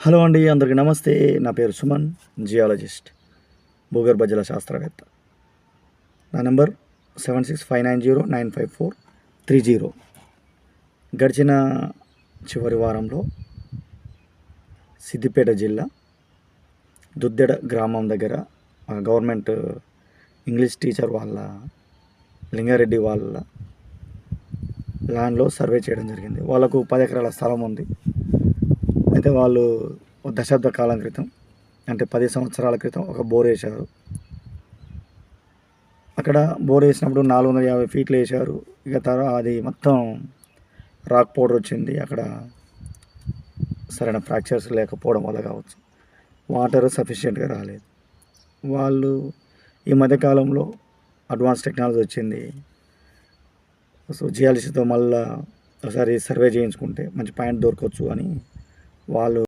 Hello అండి అందరికీ నమస్తే. నా పేరు సుమన్ జియాలజిస్ట్ భూగర్భ జల శాస్త్రవేత్త నా number seven six five nine zero nine five four three zero. గడిచిన చివరి వారంలో సిద్దిపేట జిల్లా దుద్దెడ గ్రామం దగ్గర గవర్నమెంట్ ఇంగ్లీష్ టీచర్ వాళ్ళ లింగారెడ్డి వాళ్ళ ల్యాండ్లో సర్వే చేయడం జరిగింది. వాళ్ళకు పది ఎకరాల స్థలం ఉంది. అయితే వాళ్ళు ఒక దశాబ్ద కాలం క్రితం అంటే పది సంవత్సరాల క్రితం ఒక బోర్ వేశారు. అక్కడ బోర్ వేసినప్పుడు నాలుగు వందల యాభై ఫీట్లు వేశారు. ఇక తర్వాత అది మొత్తం రాక్ పౌడర్ వచ్చింది. అక్కడ సరైన ఫ్రాక్చర్స్ లేకపోవడం వల్ల కావచ్చు. వాటర్ సఫిషియెంట్గా రాలేదు. వాళ్ళు ఈ మధ్యకాలంలో అడ్వాన్స్ టెక్నాలజీ వచ్చింది. సో జియాలజీతో మళ్ళీ ఒకసారి సర్వే చేయించుకుంటే మంచి పాయింట్ దొరకవచ్చు అని వాళ్ళు